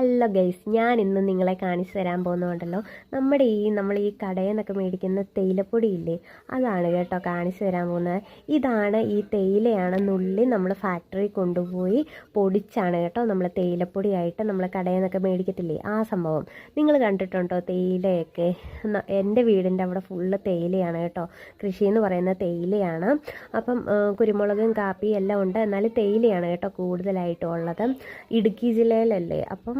Hello guys ഞാൻ ഇന്ന് നിങ്ങളെ കാണിച്ചു തരാൻ പോകുന്നുണ്ടല്ലോ നമ്മുടെ ഈ നമ്മൾ ഈ കടയിൽ നിന്നൊക്കെ മേടിക്കുന്ന തേയിലപ്പൊടിയില്ലേ അതാണ് കേട്ടോ കാണിച്ചു തരാൻ പോകുന്നത്. ഇതാണ് ഈ തേയിലയാണ് നുള്ളി നമ്മൾ ഫാക്ടറി കൊണ്ടുപോയി പൊടിച്ചാണ് കേട്ടോ നമ്മൾ തേയിലപ്പൊടിയായിട്ട് നമ്മൾ കടയിൽ നിന്നൊക്കെ മേടിക്കത്തില്ലേ ആ സംഭവം. നിങ്ങൾ കണ്ടിട്ടുണ്ടോ തേയിലയൊക്കെ? എന്റെ വീടിന്റെ അവിടെ ഫുള്ള് തേയിലയാണ് കേട്ടോ. കൃഷി എന്ന് പറയുന്ന തേയിലയാണ്. അപ്പം കുരുമുളകും കാപ്പിയും എല്ലാം ഉണ്ട്. എന്നാൽ തേയിലയാണ് കേട്ടോ കൂടുതലായിട്ടും ഉള്ളത്. ഇടുക്കി ജില്ലയിലല്ലേ. അപ്പം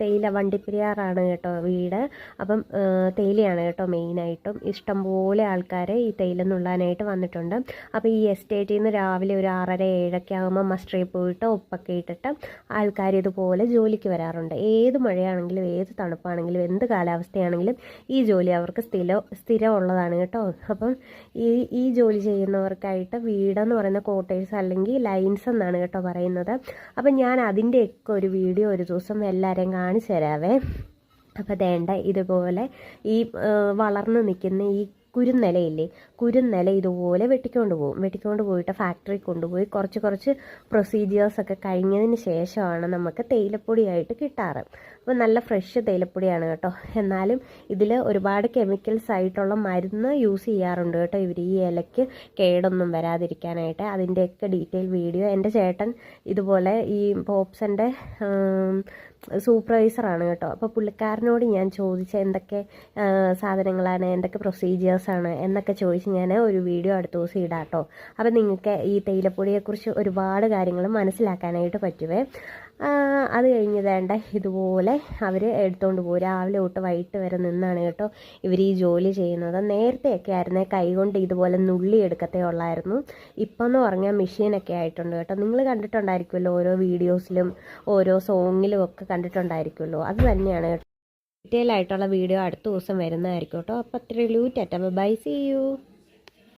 തേയില വണ്ടിപ്പെരിയാറാണ് കേട്ടോ വീട്. അപ്പം തേയിലയാണ് കേട്ടോ മെയിനായിട്ടും ഇഷ്ടംപോലെ ആൾക്കാർ ഈ തേയില നുള്ളാനായിട്ട് വന്നിട്ടുണ്ട്. അപ്പം ഈ എസ്റ്റേറ്റിൽ നിന്ന് രാവിലെ ഒരു ആറര ഏഴൊക്കെ ആകുമ്പോൾ മസ്റ്ററിൽ പോയിട്ട് ഒപ്പൊക്കെ ഇട്ടിട്ട് ആൾക്കാർ ഇതുപോലെ ജോലിക്ക് വരാറുണ്ട്. ഏത് മഴയാണെങ്കിലും ഏത് തണുപ്പാണെങ്കിലും എന്ത് കാലാവസ്ഥയാണെങ്കിലും ഈ ജോലി അവർക്ക് സ്ഥിര സ്ഥിരമുള്ളതാണ് കേട്ടോ. അപ്പം ഈ ഈ ജോലി ചെയ്യുന്നവർക്കായിട്ട് വീടെന്ന് പറയുന്ന കോട്ടേഴ്സ് അല്ലെങ്കിൽ ലൈൻസ് എന്നാണ് കേട്ടോ പറയുന്നത്. അപ്പം ഞാൻ അതിന്റെയൊക്കെ ഒരു വീഡിയോ ഒരു ദിവസം എല്ലാവരെയും കാണിച്ചു തരാവേ അപ്പോൾ വേണ്ട ഇതുപോലെ ഈ വളർന്നു നിൽക്കുന്ന ഈ കുരുന്നിലയില്ലേ കുരുന്നില ഇതുപോലെ വെട്ടിക്കൊണ്ട് പോകും വെട്ടിക്കൊണ്ട് പോയിട്ട് ഫാക്ടറി കൊണ്ടുപോയി കുറച്ച് കുറച്ച് പ്രൊസീജിയേഴ്സൊക്കെ കഴിഞ്ഞതിന് ശേഷമാണ് നമുക്ക് തേയിലപ്പൊടിയായിട്ട് കിട്ടാറ്. അപ്പോൾ നല്ല ഫ്രഷ് തേയിലപ്പൊടിയാണ് കേട്ടോ. എന്നാലും ഇതിൽ ഒരുപാട് കെമിക്കൽസ് ആയിട്ടുള്ള മരുന്ന് യൂസ് ചെയ്യാറുണ്ട് കേട്ടോ ഇവർ ഈ ഇലയ്ക്ക് കേടൊന്നും വരാതിരിക്കാനായിട്ട്. അതിന്റെയൊക്കെ ഡീറ്റെയിൽ വീഡിയോ എന്റെ ചേട്ടൻ ഇതുപോലെ ഈ പോപ്സന്റെ സൂപ്പർവൈസറാണ് കേട്ടോ. അപ്പോൾ പുള്ളിക്കാരനോട് ഞാൻ ചോദിച്ച എന്തൊക്കെ സാധനങ്ങളാണ് എന്തൊക്കെ പ്രൊസീജിയേഴ്സാണ് എന്നൊക്കെ ചോദിച്ച് ഞാൻ ഒരു വീഡിയോ അടുത്ത ദിവസം ഇടാം കേട്ടോ. അപ്പോൾ നിങ്ങൾക്ക് ഈ തേയിലപ്പൊടിയെക്കുറിച്ച് ഒരുപാട് കാര്യങ്ങൾ മനസ്സിലാക്കാനായിട്ട് പറ്റുവേ. അത് കഴിഞ്ഞ് വേണ്ട ഇതുപോലെ അവർ എടുത്തുകൊണ്ട് പോകും രാവിലെ തൊട്ട് വൈകിട്ട് വരെ നിന്നാണ് കേട്ടോ ഇവർ ഈ ജോലി ചെയ്യുന്നത്. നേരത്തെയൊക്കെ ആയിരുന്നേ കൈകൊണ്ട് ഇതുപോലെ നുള്ളി എടുക്കത്തേ ഉള്ളായിരുന്നു. ഇപ്പം എന്ന് പറഞ്ഞാൽ മെഷീനൊക്കെ ആയിട്ടുണ്ട് കേട്ടോ. നിങ്ങൾ കണ്ടിട്ടുണ്ടായിരിക്കുമല്ലോ ഓരോ വീഡിയോസിലും ഓരോ സോങ്ങിലും ഒക്കെ കണ്ടിട്ടുണ്ടായിരിക്കുമല്ലോ. അത് തന്നെയാണ് കേട്ടോ. ഡീറ്റെയിൽ ആയിട്ടുള്ള വീഡിയോ അടുത്ത ദിവസം വരുന്നതായിരിക്കും കേട്ടോ. അപ്പോൾ അത്രയുള്ളൂ ടാറ്റ ബൈ സി യു.